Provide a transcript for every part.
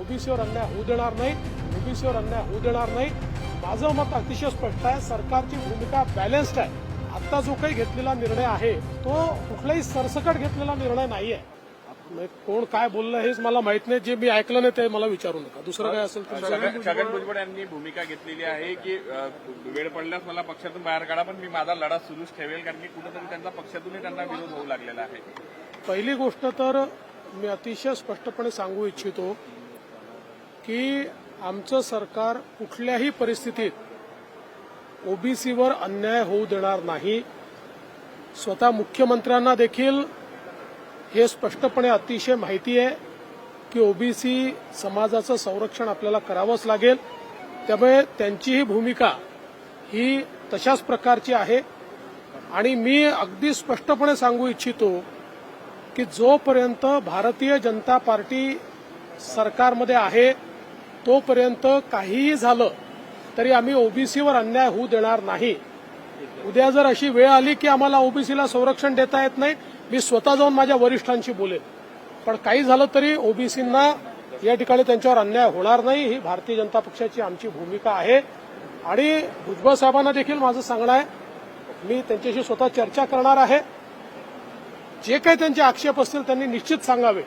ओबीसीवर अन्याय होऊ देणार नाही ओबीसीवर अन्याय होऊ देणार नाही माझं मत अतिशय स्पष्ट आहे सरकारची भूमिका बॅलन्स्ड आहे. आता जो काही घेतलेला निर्णय आहे तो कुठलाही सरसकट घेतलेला निर्णय नाही आहे कोण काय बोललं हेच मला माहीत नाही जे मी ऐकलं नाही ते मला विचारू नका. दुसरं काय असेल तर छगन भुजबळ यांनी भूमिका घेतलेली आहे की वेळ पडल्यास मला पक्षातून बाहेर काढा पण मी माझा लढा सुरूच ठेवेल कारण की कुठेतरी त्यांचा पक्षातूनही त्यांना विरोध होऊ लागलेला आहे. पहिली गोष्ट तर मी अतिशय स्पष्टपणे सांगू इच्छितो की आमचं सरकार कुठल्याही परिस्थितीत ओबीसीवर अन्याय होऊ देणार नाही. स्वतः मुख्यमंत्र्यांना देखील हे स्पष्टपणे अतिशय माहिती आहे की ओबीसी समाजाचं संरक्षण आपल्याला करावंच लागेल. त्यामुळे त्यांचीही भूमिका ही तशाच प्रकारची आहे. आणि मी अगदी स्पष्टपणे सांगू इच्छितो की जोपर्यंत भारतीय जनता पार्टी सरकारमध्ये आहे तोपर्यंत काहीही झालं तरी आम्ही ओबीसीवर अन्याय होऊ देणार नाही. उद्या जर अशी वेळ आली की आम्हाला ओबीसीला संरक्षण देता येत नाही मी स्वतः जाऊन माझ्या वरिष्ठांशी बोलेन. पण काही झालं तरी ओबीसींना या ठिकाणी त्यांच्यावर अन्याय होणार नाही ही भारतीय जनता पक्षाची आमची भूमिका आहे. आणि भुजबळ साहेबांना देखील माझं सांगणं आहे मी त्यांच्याशी स्वतः चर्चा करणार आहे. जे काही त्यांचे आक्षेप असतील त्यांनी निश्चित सांगावे.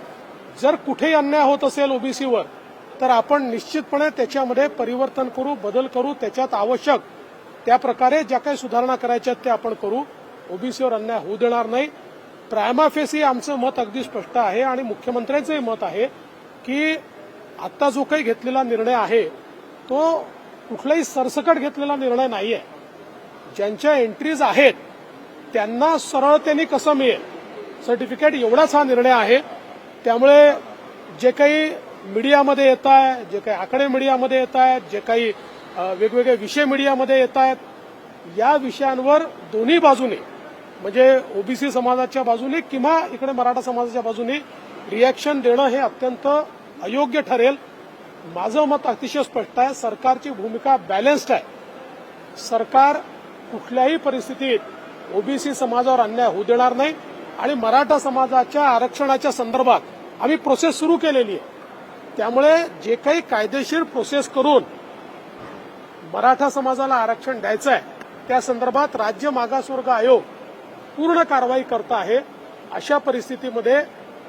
जर कुठेही अन्याय होत असेल ओबीसीवर तर आपण निश्चितपणे त्याच्यामध्ये परिवर्तन करू बदल करू त्याच्यात आवश्यक त्या प्रकारे ज्या काही सुधारणा करायच्या आहेत त्या आपण करू. ओबीसीवर अन्याय होऊ देणार नाही. प्रायमाफेसी आमचं मत अगदी स्पष्ट आहे आणि मुख्यमंत्र्यांचंही मत आहे की आता जो काही घेतलेला निर्णय आहे तो कुठलाही सरसकट घेतलेला निर्णय नाही आहे ज्यांच्या एंट्रीज आहेत त्यांना सरळतेने कसं मिळेल? सर्टिफिकेट एवढाच हा निर्णय आहे. त्यामुळे जे काही मीडियामध्ये येत आहे जे काही आकडे मीडियामध्ये येत आहेत जे काही वेगवेगळे विषय मीडियामध्ये येत आहेत या विषयांवर दोन्ही बाजूने म्हणजे ओबीसी समाजाच्या बाजूने किंवा इकडे मराठा समाजाच्या बाजूने रिॲक्शन देणं हे अत्यंत अयोग्य ठरेल. माझं मत अतिशय स्पष्ट आहे सरकारची भूमिका बॅलन्स्ड आहे. सरकार कुठल्याही परिस्थितीत ओबीसी समाजावर अन्याय होऊ देणार नाही आणि मराठा समाजाच्या आरक्षणाच्या संदर्भात आम्ही प्रोसेस सुरू केलेली आहे. त्यामुळे जे काही कायदेशीर प्रोसेस करून मराठा समाजाला आरक्षण द्यायचं आहे त्या संदर्भात राज्य मागासवर्ग आयोग पूर्ण कारवाई करत आहे. अशा परिस्थितीमध्ये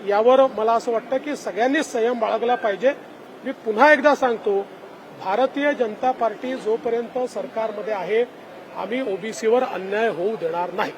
यावर मला असं वाटतं की सगळ्यांनी संयम बाळगला पाहिजे. मी पुन्हा एकदा सांगतो भारतीय जनता पार्टी जोपर्यंत सरकारमध्ये आहे आम्ही ओबीसीवर अन्याय होऊ देणार नाही.